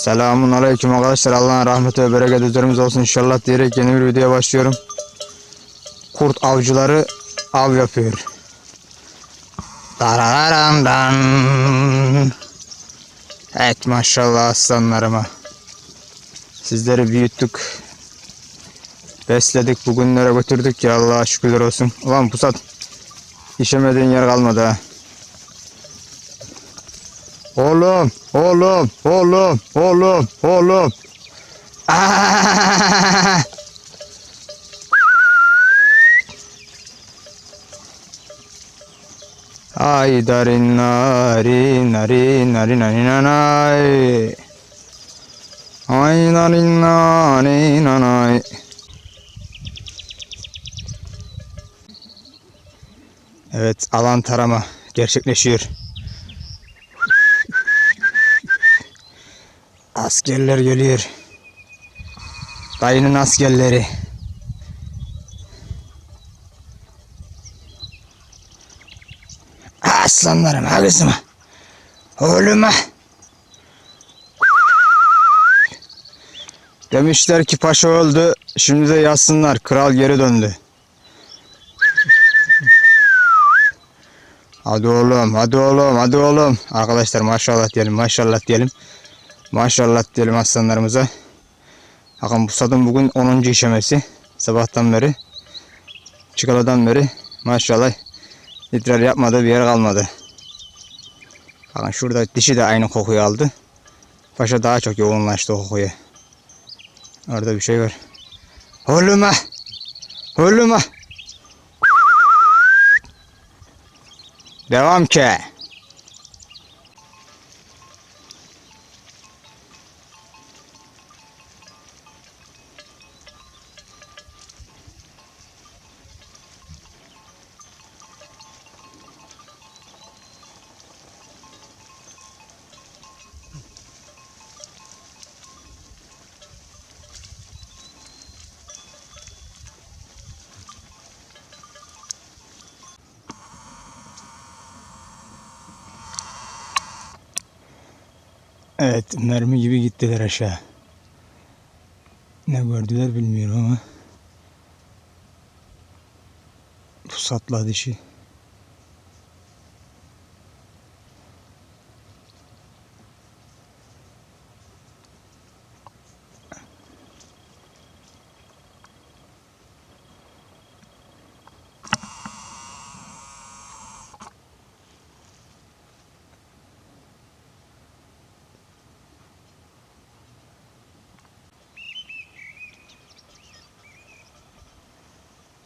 Selamun aleyküm arkadaşlar. Allah'ın rahmeti ve bereketi üzerimize olsun inşallah diyerek yeni bir videoya başlıyorum. Kurt avcıları av yapıyor. Darararandan. Evet maşallah aslanlarıma. Sizleri büyüttük. Besledik bugünlere götürdük ya Allah'a şükürler olsun. Ulan pusat. İşemediğin yer kalmadı ha. Oğlum, oğlum, oğlum, oğlum, oğlum. Aa! Ay darin nari nari nari nari nanay. Ay darin nari nanay. Evet alan tarama gerçekleşiyor. Askerler geliyor. Dayının askerleri. Aslanlarım ha kızım. Oğluma. Demişler ki paşa öldü. Şimdi de yazsınlar. Kral geri döndü. Hadi oğlum, hadi oğlum, hadi oğlum. Arkadaşlar maşallah diyelim, maşallah diyelim. Maşallah diyelim aslanlarımıza. Bakın bu sadın bugün 10. işemesi. Sabahtan beri. Çıkaladan beri. Maşallah. İdrar yapmadığı bir yer kalmadı. Bakın şurada dişi de aynı kokuyu aldı. Paşa daha çok yoğunlaştı o kokuya. Orada bir şey var. Oğluma. Oğluma. Devam ki. Evet mermi gibi gittiler aşağı. Ne gördüler bilmiyorum ama. Pusatla dişi.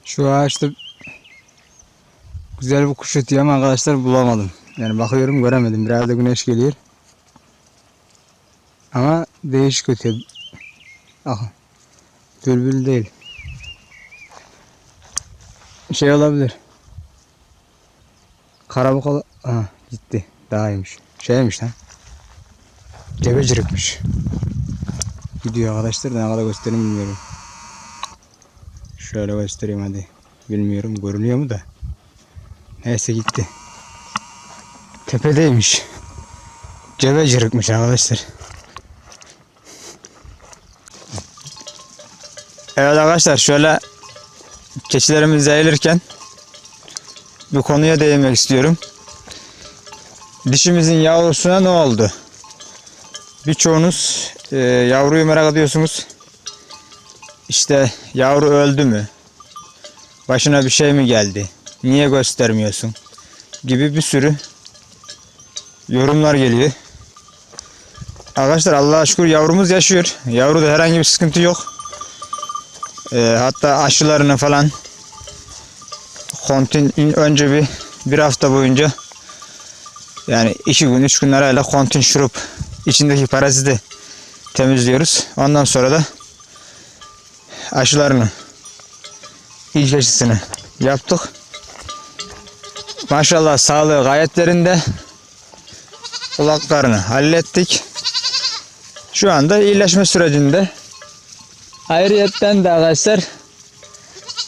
Şu ağaçta güzel bir kuş ötüyor ama arkadaşlar bulamadım. Yani bakıyorum göremedim. Biraz da güneş geliyor. Ama değişik ötüyor. Ah, bülbül değil. Şey olabilir. Karabuk ol... Aha, gitti. Daha iyiymiş. Şeymiş lan. Cebecirikmiş. Gidiyor arkadaşlar da ne kadar göstereyim bilmiyorum. Şöyle göstereyim hadi. Bilmiyorum görünüyor mu da. Neyse gitti. Tepedeymiş. Cebecirikmiş arkadaşlar. Evet arkadaşlar şöyle keçilerimiz yayılırken bir konuya değinmek istiyorum. Dişimizin yavrusuna ne oldu? Birçoğunuz e, yavruyu merak ediyorsunuz. İşte yavru öldü mü? Başına bir şey mi geldi? Niye göstermiyorsun? Gibi bir sürü yorumlar geliyor. Arkadaşlar Allah'a şükür yavrumuz yaşıyor. Yavruda herhangi bir sıkıntı yok. Ee, hatta aşılarını falan kontin önce bir bir hafta boyunca yani iki gün üç gün arayla kontin şurup içindeki paraziti temizliyoruz. Ondan sonra da aşılarını ilk aşısını yaptık. Maşallah sağlığı gayet yerinde. Kulaklarını hallettik. Şu anda iyileşme sürecinde. Ayrıyetten de arkadaşlar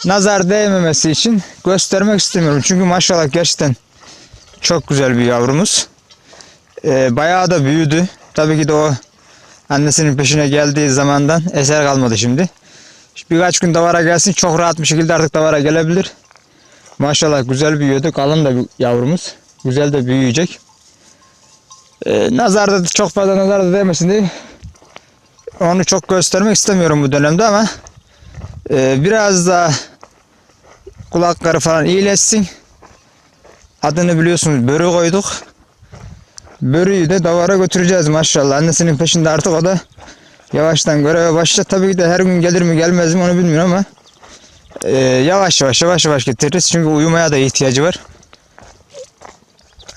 nazar değmemesi için göstermek istemiyorum. Çünkü maşallah gerçekten çok güzel bir yavrumuz. Ee, bayağı da büyüdü. Tabii ki de o Annesinin peşine geldiği zamandan eser kalmadı şimdi. Birkaç gün davara gelsin çok rahat bir şekilde artık davara gelebilir. Maşallah güzel büyüyordu. Kalın da yavrumuz. Güzel de büyüyecek. Ee, nazarda da çok fazla nazarda değmesin diye onu çok göstermek istemiyorum bu dönemde ama e, biraz da kulakları falan iyileşsin. Adını biliyorsunuz börü koyduk. Börüyü de davara götüreceğiz maşallah. Annesinin peşinde artık o da yavaştan göreve başlayacak. Tabii ki de her gün gelir mi gelmez mi onu bilmiyorum ama e, yavaş yavaş yavaş yavaş getiririz. Çünkü uyumaya da ihtiyacı var.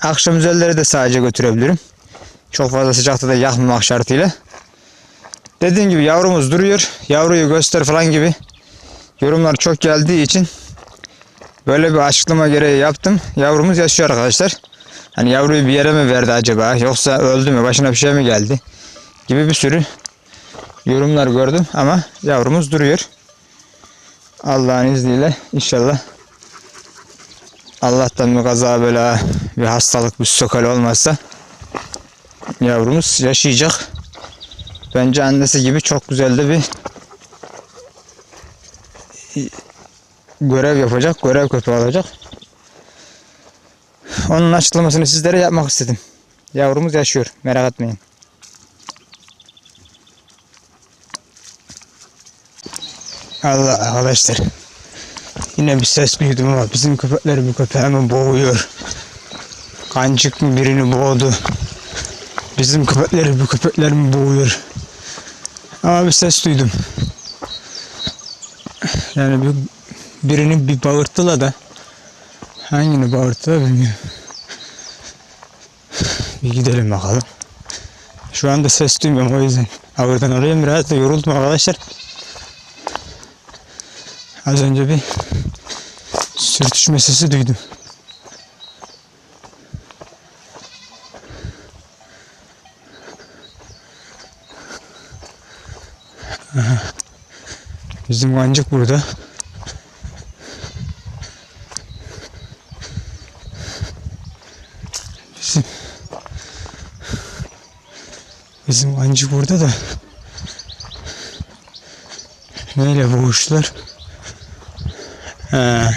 Akşam üzerleri de sadece götürebilirim. Çok fazla sıcakta da yakmamak şartıyla. Dediğim gibi yavrumuz duruyor. Yavruyu göster falan gibi yorumlar çok geldiği için böyle bir açıklama gereği yaptım. Yavrumuz yaşıyor arkadaşlar. Hani yavruyu bir yere mi verdi acaba yoksa öldü mü başına bir şey mi geldi gibi bir sürü yorumlar gördüm ama yavrumuz duruyor. Allah'ın izniyle inşallah Allah'tan bir kaza bela bir hastalık bir sokal olmazsa yavrumuz yaşayacak. Bence annesi gibi çok güzel de bir görev yapacak, görev köpeği olacak. Onun açıklamasını sizlere yapmak istedim. Yavrumuz yaşıyor, merak etmeyin. Allah arkadaşlar. Yine bir ses duydum ama bizim köpekler bu köpeği hemen boğuyor. Kancık mı birini boğdu. Bizim köpekleri bu köpekler mi boğuyor? Ama bir ses duydum. Yani bir, birini bir bağırtıla da hangini bağırtıla bilmiyorum. Bir gidelim bakalım. Şu anda ses duymuyorum o yüzden. Ağırdan oraya biraz da yoruldum arkadaşlar. Az önce bir sürtüşme sesi duydum. Bizim kancık burada. Bizim Bizim kancık burada da Neyle boğuştular? He.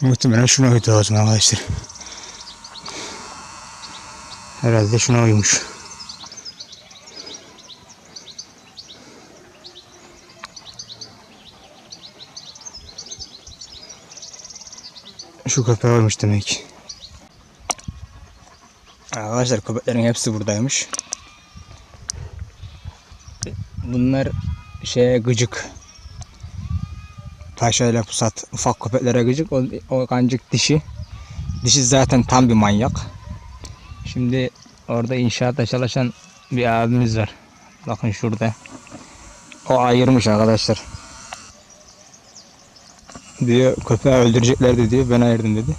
Muhtemelen şuna uydu zaman arkadaşlar. Herhalde şuna uymuş. Şu köpeğe olmuş demek. Arkadaşlar köpeklerin hepsi buradaymış. Bunlar şeye gıcık. Paşayla pusat ufak köpeklere gıcık. O, o kancık dişi. Dişi zaten tam bir manyak. Şimdi orada inşaatta çalışan bir abimiz var. Bakın şurada. O ayırmış arkadaşlar. Diyor köpeği öldüreceklerdi diyor. Ben ayırdım dedi.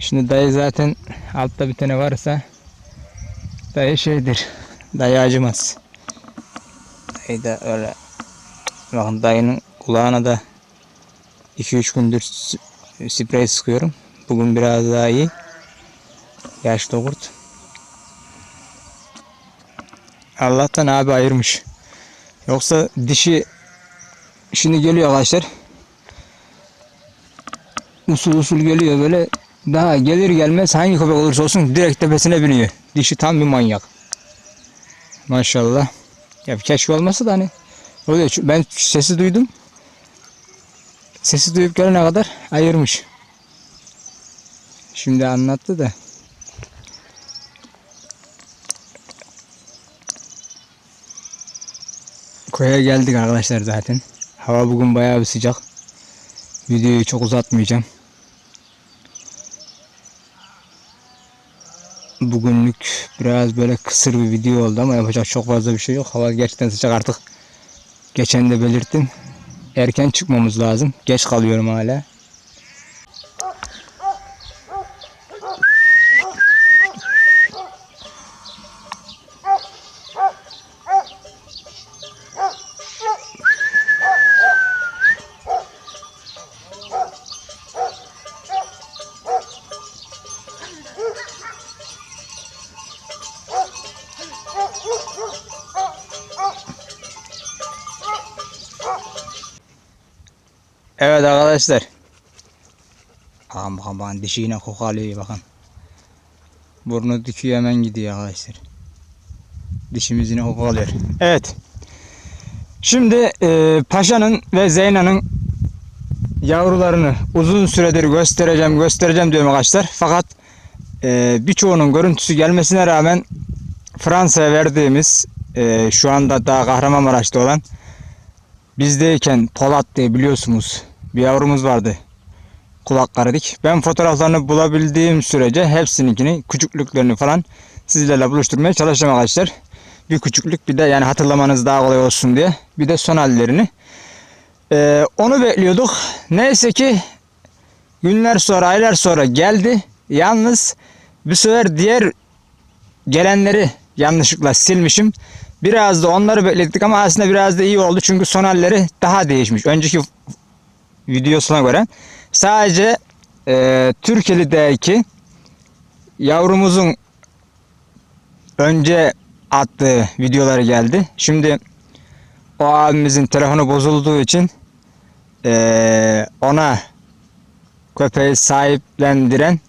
Şimdi dayı zaten altta bir tane varsa dayı şeydir. Dayı acımaz. Dayı da öyle. Bakın dayının kulağına da 2-3 gündür sprey sıkıyorum. Bugün biraz daha iyi. Yaşlı kurt. Allah'tan abi ayırmış. Yoksa dişi şimdi geliyor arkadaşlar. Usul usul geliyor böyle. Daha gelir gelmez hangi köpek olursa olsun direkt tepesine biniyor. Dişi tam bir manyak. Maşallah. Ya keşke olmasa da hani. Çünkü ben sesi duydum. Sesi duyup gelene kadar ayırmış. Şimdi anlattı da. Koya geldik arkadaşlar zaten. Hava bugün bayağı bir sıcak. Videoyu çok uzatmayacağım. Bugünlük biraz böyle kısır bir video oldu ama yapacak çok fazla bir şey yok. Hava gerçekten sıcak artık. Geçen de belirttim. Erken çıkmamız lazım. Geç kalıyorum hala. Bakın bakın bakın dişi yine koku alıyor bakın. Burnu dikiyor hemen gidiyor arkadaşlar. Dişimiz yine koku alıyor. Evet. Şimdi e, Paşa'nın ve Zeyna'nın yavrularını uzun süredir göstereceğim göstereceğim diyorum arkadaşlar. Fakat e, birçoğunun görüntüsü gelmesine rağmen Fransa'ya verdiğimiz e, şu anda daha Kahramanmaraş'ta olan bizdeyken Polat diye biliyorsunuz bir yavrumuz vardı. Kulak dik. Ben fotoğraflarını bulabildiğim sürece hepsininkini küçüklüklerini falan sizlerle buluşturmaya çalışacağım arkadaşlar. Bir küçüklük bir de yani hatırlamanız daha kolay olsun diye. Bir de son hallerini. Ee, onu bekliyorduk. Neyse ki günler sonra aylar sonra geldi. Yalnız bir sefer diğer gelenleri yanlışlıkla silmişim. Biraz da onları bekledik ama aslında biraz da iyi oldu. Çünkü son halleri daha değişmiş. Önceki videosuna göre. Sadece e, Türkiye'deki yavrumuzun önce attığı videoları geldi. Şimdi o abimizin telefonu bozulduğu için e, ona köpeği sahiplendiren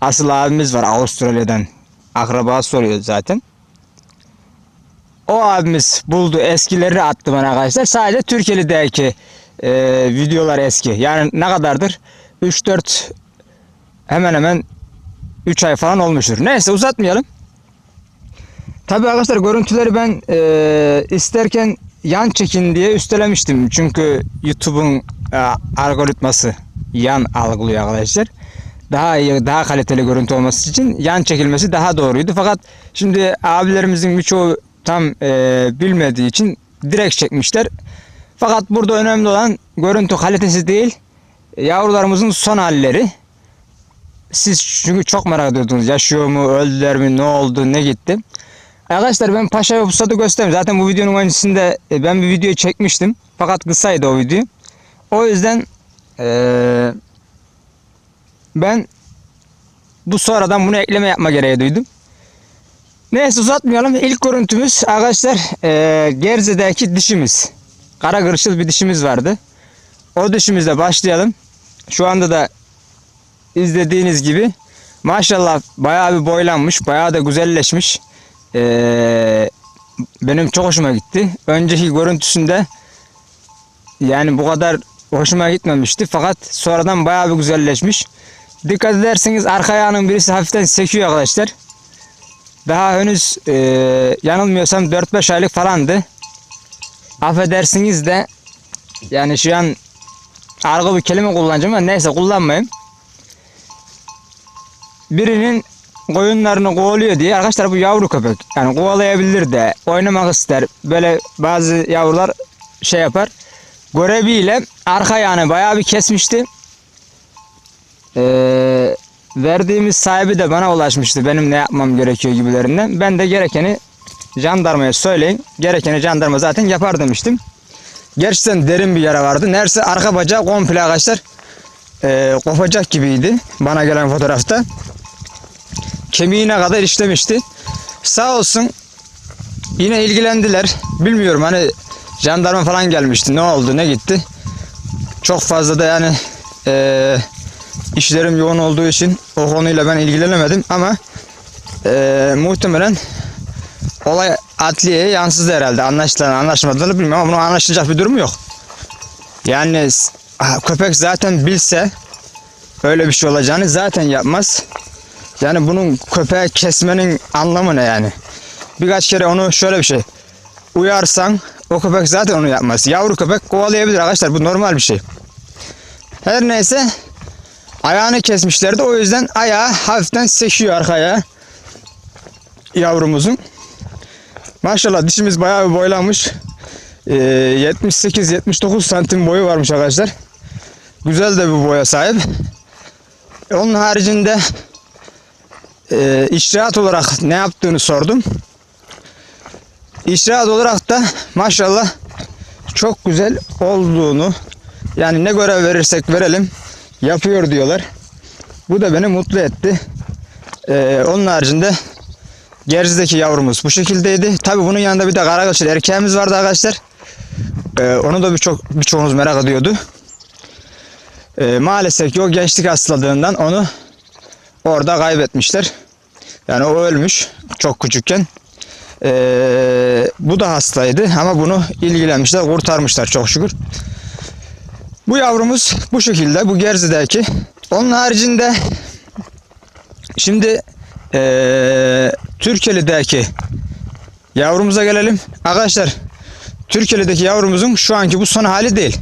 asıl abimiz var Avustralya'dan. Akraba soruyor zaten. O abimiz buldu eskileri attı bana arkadaşlar. Sadece Türkiye'deki e, videolar eski. Yani ne kadardır? 3-4 hemen hemen 3 ay falan olmuştur. Neyse uzatmayalım. Tabi arkadaşlar görüntüleri ben e, isterken yan çekin diye üstelemiştim. Çünkü YouTube'un e, algoritması yan algılıyor arkadaşlar. Daha iyi, daha kaliteli görüntü olması için yan çekilmesi daha doğruydu. Fakat şimdi abilerimizin birçoğu tam e, bilmediği için direkt çekmişler. Fakat burada önemli olan görüntü kalitesi değil, yavrularımızın son halleri. Siz çünkü çok merak ediyordunuz. Yaşıyor mu, öldüler mi, ne oldu, ne gitti. Arkadaşlar ben Paşa ve Pusat'ı göstereyim. Zaten bu videonun öncesinde e, ben bir video çekmiştim. Fakat kısaydı o video. O yüzden eee, ben bu sonradan bunu ekleme yapma gereği duydum. Neyse uzatmayalım. İlk görüntümüz arkadaşlar eee Gerze'deki dişimiz. Kara kırışıl bir dişimiz vardı. O dişimizle başlayalım. Şu anda da izlediğiniz gibi maşallah bayağı bir boylanmış. Bayağı da güzelleşmiş. Eee, benim çok hoşuma gitti. Önceki görüntüsünde yani bu kadar hoşuma gitmemişti. Fakat sonradan bayağı bir güzelleşmiş. Dikkat ederseniz arka ayağının birisi hafiften sekiyor arkadaşlar. Daha henüz eee, yanılmıyorsam 4-5 aylık falandı. Affedersiniz de yani şu an argo bir kelime kullanacağım ama neyse kullanmayayım. Birinin koyunlarını kovalıyor diye arkadaşlar bu yavru köpek. Yani kovalayabilir de oynamak ister. Böyle bazı yavrular şey yapar. Göreviyle arka ayağını bayağı bir kesmişti. Ee, verdiğimiz sahibi de bana ulaşmıştı. Benim ne yapmam gerekiyor gibilerinden. Ben de gerekeni jandarmaya söyleyin. Gerekeni jandarma zaten yapar demiştim. Gerçekten derin bir yara vardı. Neredeyse arka bacağı komple arkadaşlar ee, kopacak gibiydi. Bana gelen fotoğrafta kemiğine kadar işlemişti. Sağ olsun yine ilgilendiler. Bilmiyorum hani jandarma falan gelmişti. Ne oldu ne gitti. Çok fazla da yani eee, işlerim yoğun olduğu için o konuyla ben ilgilenemedim ama eee, muhtemelen olay adliyeye yansıdı herhalde. Anlaşılan anlaşmadığını bilmiyorum ama bunun anlaşılacak bir durum yok. Yani köpek zaten bilse öyle bir şey olacağını zaten yapmaz. Yani bunun köpeği kesmenin anlamı ne yani? Birkaç kere onu şöyle bir şey. Uyarsan o köpek zaten onu yapmaz. Yavru köpek kovalayabilir arkadaşlar. Bu normal bir şey. Her neyse ayağını kesmişlerdi. O yüzden ayağı hafiften sekiyor arkaya. Yavrumuzun. Maşallah dişimiz bayağı bir boylanmış. Ee, 78-79 santim boyu varmış arkadaşlar. Güzel de bir boya sahip. Onun haricinde e, iştihat olarak ne yaptığını sordum. İştihat olarak da maşallah çok güzel olduğunu yani ne görev verirsek verelim yapıyor diyorlar. Bu da beni mutlu etti. E, onun haricinde Gerzi'deki yavrumuz bu şekildeydi. Tabi bunun yanında bir de Karagölçel erkeğimiz vardı arkadaşlar. E, onu da birçok birçoğunuz merak ediyordu. E, maalesef ki o gençlik hastalığından onu orada kaybetmişler. Yani o ölmüş çok küçükken. E, bu da hastaydı ama bunu ilgilenmişler, kurtarmışlar çok şükür. Bu yavrumuz bu şekilde, bu Gerzi'deki. Onun haricinde şimdi eee Türkeli'deki yavrumuza gelelim. Arkadaşlar Türkeli'deki yavrumuzun şu anki bu son hali değil.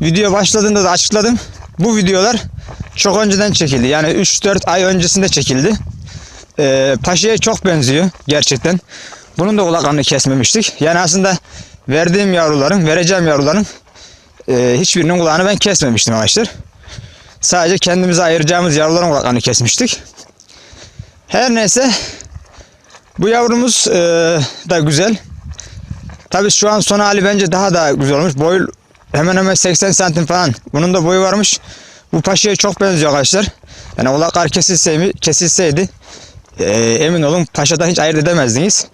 Video başladığında da açıkladım. Bu videolar çok önceden çekildi. Yani 3-4 ay öncesinde çekildi. Eee Paşa'ya çok benziyor gerçekten. Bunun da kulaklarını kesmemiştik. Yani aslında verdiğim yavruların, vereceğim yavruların eee, hiçbirinin kulağını ben kesmemiştim arkadaşlar. Sadece kendimize ayıracağımız yavruların kulaklarını kesmiştik. Her neyse bu yavrumuz eee, da güzel. Tabii şu an son hali bence daha da güzel olmuş. Boyu hemen hemen 80 santim falan. Bunun da boyu varmış. Bu paşaya çok benziyor arkadaşlar. Yani kulaklar kesilseydi, kesilseydi eee, emin olun paşadan hiç ayırt edemezdiniz.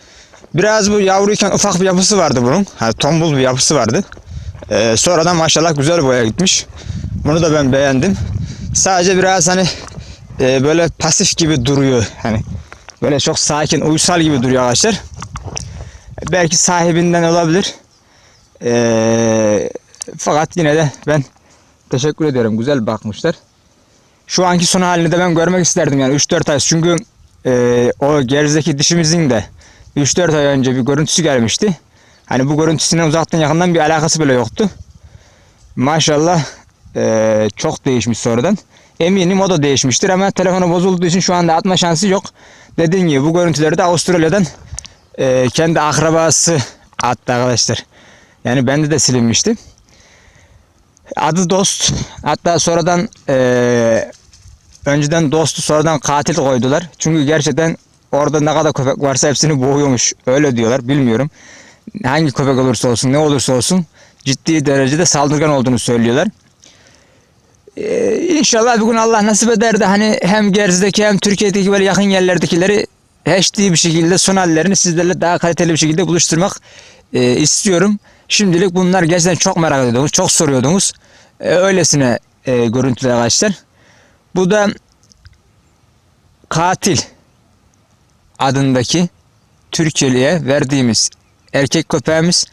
Biraz bu yavruyken ufak bir yapısı vardı bunun. Hani tombul bir yapısı vardı. Eee, sonradan maşallah güzel boya gitmiş. Bunu da ben beğendim. Sadece biraz hani eee, böyle pasif gibi duruyor. Hani böyle çok sakin, uysal gibi duruyor arkadaşlar. Belki sahibinden olabilir. Eee, fakat yine de ben teşekkür ediyorum. Güzel bakmışlar. Şu anki son halini de ben görmek isterdim yani 3-4 ay. Çünkü eee, o gerizeki dişimizin de 3-4 ay önce bir görüntüsü gelmişti. Hani bu görüntüsüne uzaktan yakından bir alakası bile yoktu. Maşallah eee, çok değişmiş sonradan. Eminim o da değişmiştir ama telefonu bozulduğu için şu anda atma şansı yok. Dediğim gibi bu görüntüleri de Avustralya'dan eee, kendi akrabası attı arkadaşlar. Yani bende de silinmişti. Adı Dost. Hatta sonradan eee, önceden Dost'u sonradan katil koydular. Çünkü gerçekten orada ne kadar köpek varsa hepsini boğuyormuş. Öyle diyorlar. Bilmiyorum. Hangi köpek olursa olsun, ne olursa olsun ciddi derecede saldırgan olduğunu söylüyorlar. Ee, inşallah bir gün Allah nasip eder de hani hem Gerzi'deki hem Türkiye'deki böyle yakın yerlerdekileri HD bir şekilde son hallerini sizlerle daha kaliteli bir şekilde buluşturmak e, istiyorum. Şimdilik bunlar gerçekten çok merak ediyordunuz, çok soruyordunuz. E, öylesine e, görüntüler arkadaşlar. Bu da katil adındaki Türkiye'liye verdiğimiz erkek köpeğimiz.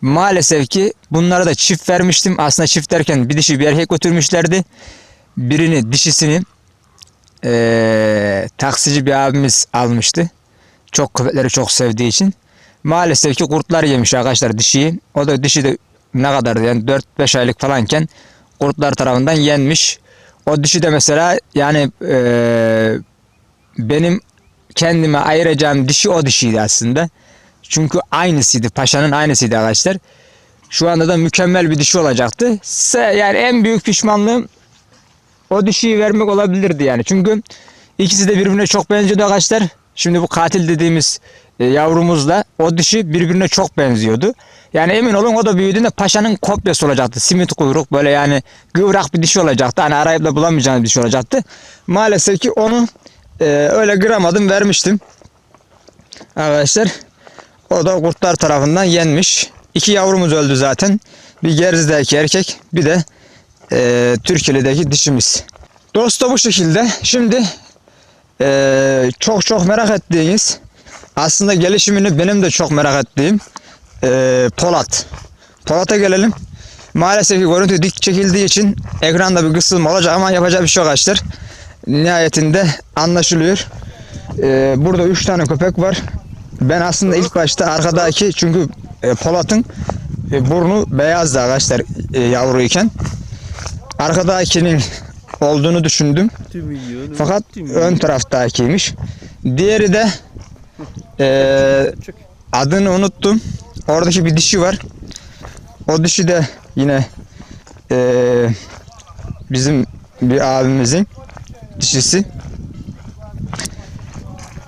Maalesef ki bunlara da çift vermiştim. Aslında çift derken bir dişi bir erkek götürmüşlerdi. Birini dişisini eee, taksici bir abimiz almıştı. Çok köpekleri çok sevdiği için. Maalesef ki kurtlar yemiş arkadaşlar dişiyi. O da dişi de ne kadardı yani 4-5 aylık falanken kurtlar tarafından yenmiş. O dişi de mesela yani eee, benim kendime ayıracağım dişi o dişiydi aslında. Çünkü aynısıydı. Paşa'nın aynısıydı arkadaşlar. Şu anda da mükemmel bir dişi olacaktı. Yani en büyük pişmanlığım o dişiyi vermek olabilirdi yani. Çünkü ikisi de birbirine çok benziyordu arkadaşlar. Şimdi bu katil dediğimiz e, yavrumuzla o dişi birbirine çok benziyordu. Yani emin olun o da büyüdüğünde paşanın kopyası olacaktı. Simit kuyruk böyle yani kıvrak bir dişi olacaktı. Hani arayıp da bulamayacağınız bir dişi olacaktı. Maalesef ki onu e, öyle kıramadım vermiştim. Arkadaşlar o da kurtlar tarafından yenmiş. İki yavrumuz öldü zaten. Bir Gerzi'deki erkek bir de e, Türkiye'deki dişimiz. Dost da bu şekilde. Şimdi e, çok çok merak ettiğiniz aslında gelişimini benim de çok merak ettiğim e, Polat. Polat'a gelelim. Maalesef ki görüntü dik çekildiği için ekranda bir kısılma olacak ama yapacak bir şey yok arkadaşlar. Nihayetinde anlaşılıyor. E, burada 3 tane köpek var. Ben aslında ilk başta arkadaki çünkü e, Polat'ın e, burnu beyazdı arkadaşlar e, yavruyken. Arkadakinin olduğunu düşündüm. Fakat ön taraftakiymiş. Diğeri de e, adını unuttum. Oradaki bir dişi var. O dişi de yine e, bizim bir abimizin dişisi.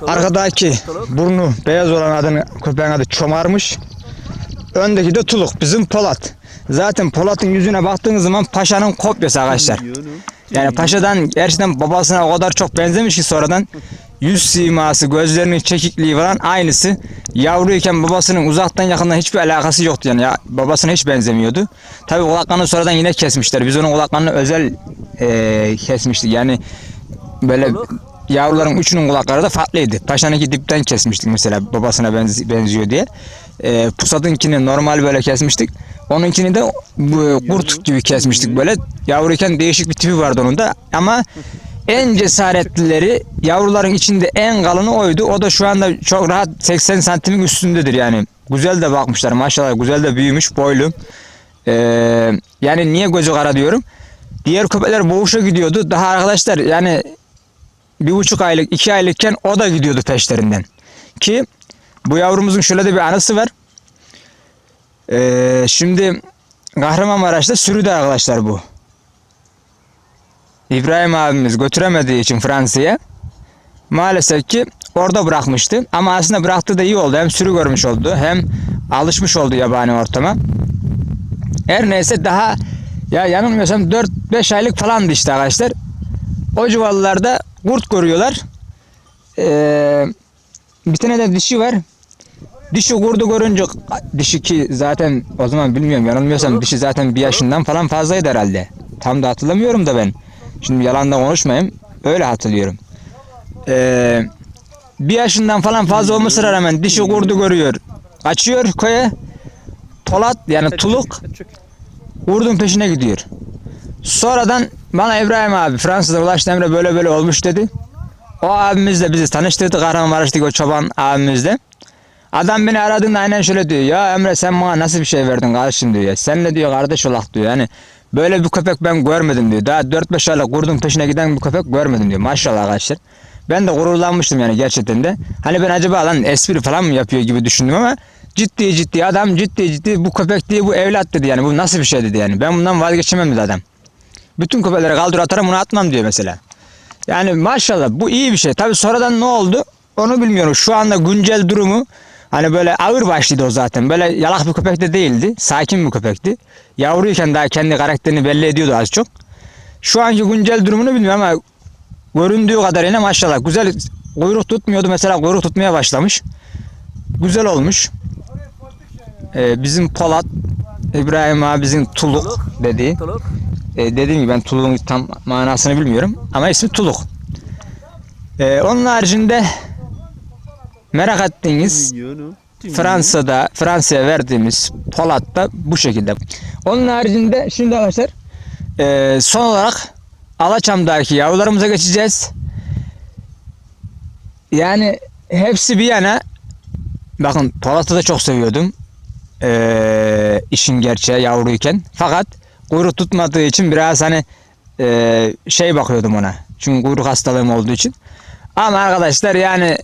Arkadaki burnu beyaz olan adını köpeğin adı Çomarmış. Öndeki de Tuluk bizim Polat. Zaten Polat'ın yüzüne baktığınız zaman Paşa'nın kopyası arkadaşlar. Yani Paşa'dan gerçekten babasına o kadar çok benzemiş ki sonradan yüz siması, gözlerinin çekikliği falan aynısı. Yavruyken babasının uzaktan yakından hiçbir alakası yoktu yani. Ya, babasına hiç benzemiyordu. Tabii kulaklarını sonradan yine kesmişler. Biz onun kulaklarını özel eee kesmiştik. Yani böyle yavruların üçünün kulakları da farklıydı. Paşa'nınki dipten kesmiştik mesela babasına benzi- benziyor diye. Eee Pusat'ınkini normal böyle kesmiştik. Onunkini de bu, kurt gibi kesmiştik böyle. Yavruyken değişik bir tipi vardı onun da ama en cesaretlileri yavruların içinde en kalını oydu. O da şu anda çok rahat 80 santimin üstündedir yani. Güzel de bakmışlar maşallah güzel de büyümüş boylu. Ee, yani niye gözü kara diyorum. Diğer köpekler boğuşa gidiyordu. Daha arkadaşlar yani bir buçuk aylık iki aylıkken o da gidiyordu peşlerinden. Ki bu yavrumuzun şöyle de bir anısı var. Ee, şimdi Kahramanmaraş'ta sürüdü arkadaşlar bu. İbrahim abimiz götüremediği için Fransa'ya maalesef ki orada bırakmıştı. Ama aslında bıraktığı da iyi oldu. Hem sürü görmüş oldu hem alışmış oldu yabani ortama. Her neyse daha ya yanılmıyorsam 4-5 aylık falandı işte arkadaşlar. O civarlarda kurt görüyorlar. Ee, bir tane de dişi var. Dişi kurdu görünce dişi ki zaten o zaman bilmiyorum yanılmıyorsam dişi zaten bir yaşından falan fazlaydı herhalde. Tam da hatırlamıyorum da ben. Şimdi yalan da konuşmayayım. Öyle hatırlıyorum. Ee, bir yaşından falan fazla olmasına rağmen dişi kurdu görüyor. Açıyor köye. Polat yani tuluk kurdun peşine gidiyor. Sonradan bana İbrahim abi Fransa'da ulaştı Emre böyle böyle olmuş dedi. O abimizle bizi tanıştırdı Kahramanmaraş'taki o çoban abimizle. Adam beni aradığında aynen şöyle diyor. Ya Emre sen bana nasıl bir şey verdin kardeşim diyor. ya. Sen ne diyor kardeş olak diyor. Yani böyle bir köpek ben görmedim diyor. Daha 4-5 aylık kurdun peşine giden bir köpek görmedim diyor. Maşallah arkadaşlar. Ben de gururlanmıştım yani gerçekten de. Hani ben acaba lan espri falan mı yapıyor gibi düşündüm ama ciddi ciddi adam ciddi ciddi bu köpek değil bu evlat dedi yani. Bu nasıl bir şey dedi yani. Ben bundan vazgeçemem dedi adam. Bütün köpekleri kaldır atarım bunu atmam diyor mesela. Yani maşallah bu iyi bir şey. Tabi sonradan ne oldu onu bilmiyorum. Şu anda güncel durumu hani böyle ağır başlıydı o zaten. Böyle yalak bir köpek de değildi. Sakin bir köpekti. Yavruyken daha kendi karakterini belli ediyordu az çok. Şu anki güncel durumunu bilmiyorum ama göründüğü kadarıyla maşallah güzel kuyruk tutmuyordu mesela kuyruk tutmaya başlamış. Güzel olmuş. Ee, bizim Polat İbrahim abi bizim Tuluk dediği. Tuluk. E, dediğim gibi ben Tuluk'un tam manasını bilmiyorum ama ismi Tuluk. E, onun haricinde merak ettiğiniz Fransa'da Fransa'ya verdiğimiz Polat da bu şekilde. Onun haricinde şimdi arkadaşlar e, son olarak Alaçam'daki yavrularımıza geçeceğiz. Yani hepsi bir yana bakın Polat'ı da çok seviyordum. E, işin gerçeği yavruyken. Fakat kuyruk tutmadığı için biraz hani e, şey bakıyordum ona. Çünkü kuyruk hastalığım olduğu için. Ama arkadaşlar yani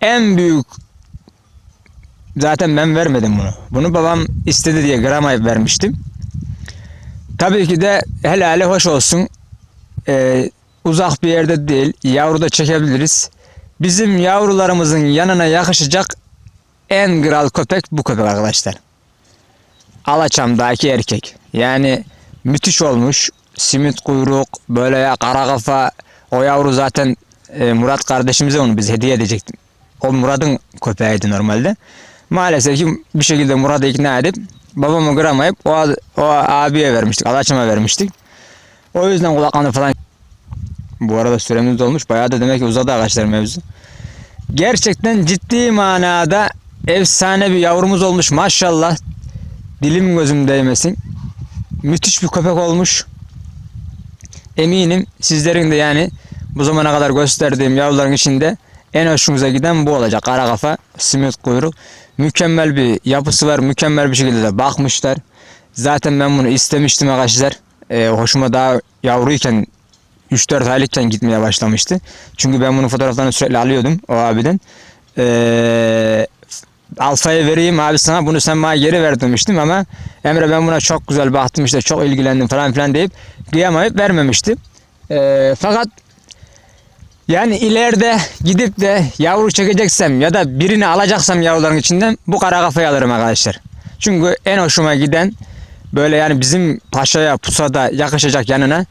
en büyük zaten ben vermedim bunu. Bunu babam istedi diye grama vermiştim. Tabii ki de helali hoş olsun. E, uzak bir yerde değil. Yavru da çekebiliriz. Bizim yavrularımızın yanına yakışacak en kral köpek bu köpek arkadaşlar. Alaçam'daki erkek. Yani müthiş olmuş. Simit kuyruk, böyle ya kara kafa. O yavru zaten e, Murat kardeşimize onu biz hediye edecektim. O Murat'ın köpeğiydi normalde. Maalesef ki bir şekilde Murat'ı ikna edip babamı kıramayıp o, o abiye vermiştik. Alaçam'a vermiştik. O yüzden kulaklarını falan bu arada süremiz dolmuş. Bayağı da demek ki uzadı arkadaşlar mevzu. Gerçekten ciddi manada efsane bir yavrumuz olmuş maşallah. Dilim gözüm değmesin. Müthiş bir köpek olmuş. Eminim sizlerin de yani bu zamana kadar gösterdiğim yavruların içinde en hoşunuza giden bu olacak. Kara kafa, simit kuyruk. Mükemmel bir yapısı var. Mükemmel bir şekilde de bakmışlar. Zaten ben bunu istemiştim arkadaşlar. Ee, hoşuma daha yavruyken 3-4 aylıkken gitmeye başlamıştı. Çünkü ben bunun fotoğraflarını sürekli alıyordum o abiden. Ee, Alfa'ya vereyim abi sana bunu sen bana geri ver demiştim ama Emre ben buna çok güzel baktım işte çok ilgilendim falan filan deyip kıyamayıp vermemişti. Ee, fakat yani ileride gidip de yavru çekeceksem ya da birini alacaksam yavruların içinden bu kara kafayı alırım arkadaşlar. Çünkü en hoşuma giden böyle yani bizim paşaya pusada yakışacak yanına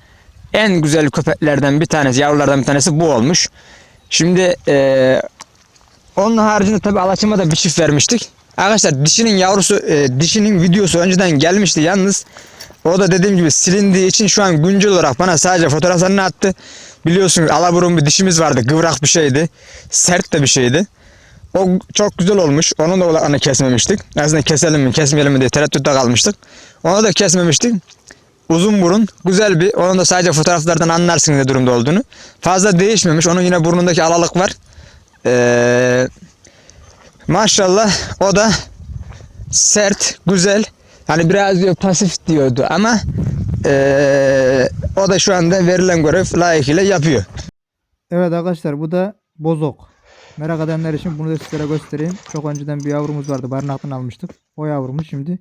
en güzel köpeklerden bir tanesi yavrulardan bir tanesi bu olmuş. Şimdi eee onun haricinde tabi alaçıma da bir çift vermiştik. Arkadaşlar dişinin yavrusu, e, dişinin videosu önceden gelmişti yalnız. O da dediğim gibi silindiği için şu an güncel olarak bana sadece fotoğraflarını attı. Biliyorsunuz alaburun bir dişimiz vardı. Kıvrak bir şeydi. Sert de bir şeydi. O çok güzel olmuş. Onun da kulaklarını kesmemiştik. Aslında keselim mi kesmeyelim mi diye tereddütte kalmıştık. Onu da kesmemiştik. Uzun burun. Güzel bir. Onun da sadece fotoğraflardan anlarsın ne durumda olduğunu. Fazla değişmemiş. Onun yine burnundaki alalık var. Ee, maşallah o da sert, güzel. Hani biraz diyor pasif diyordu ama ee, o da şu anda verilen görev layıkıyla yapıyor. Evet arkadaşlar bu da bozok. Merak edenler için bunu da sizlere göstereyim. Çok önceden bir yavrumuz vardı. Barınaktan almıştık. O yavrumuz şimdi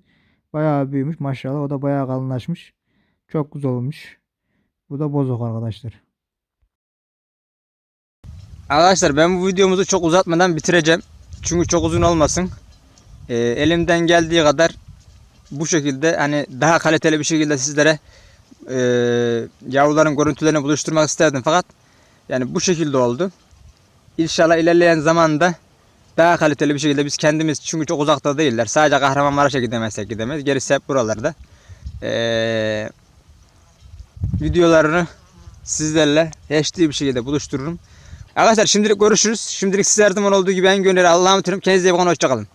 bayağı büyümüş maşallah. O da bayağı kalınlaşmış. Çok güzel olmuş. Bu da bozok arkadaşlar. Arkadaşlar ben bu videomuzu çok uzatmadan bitireceğim. Çünkü çok uzun olmasın. Ee, elimden geldiği kadar bu şekilde hani daha kaliteli bir şekilde sizlere e, yavruların görüntülerini buluşturmak isterdim fakat yani bu şekilde oldu. İnşallah ilerleyen zamanda daha kaliteli bir şekilde biz kendimiz çünkü çok uzakta değiller. Sadece Kahramanmaraş'a gidemezsek gidemeyiz. Gerisi hep buralarda. Ee, videolarını sizlerle HD bir şekilde buluştururum. Arkadaşlar şimdilik görüşürüz. Şimdilik zaman olduğu gibi en gönüllü Allah'a emanet olun. Kendinize iyi bakın. Hoşçakalın.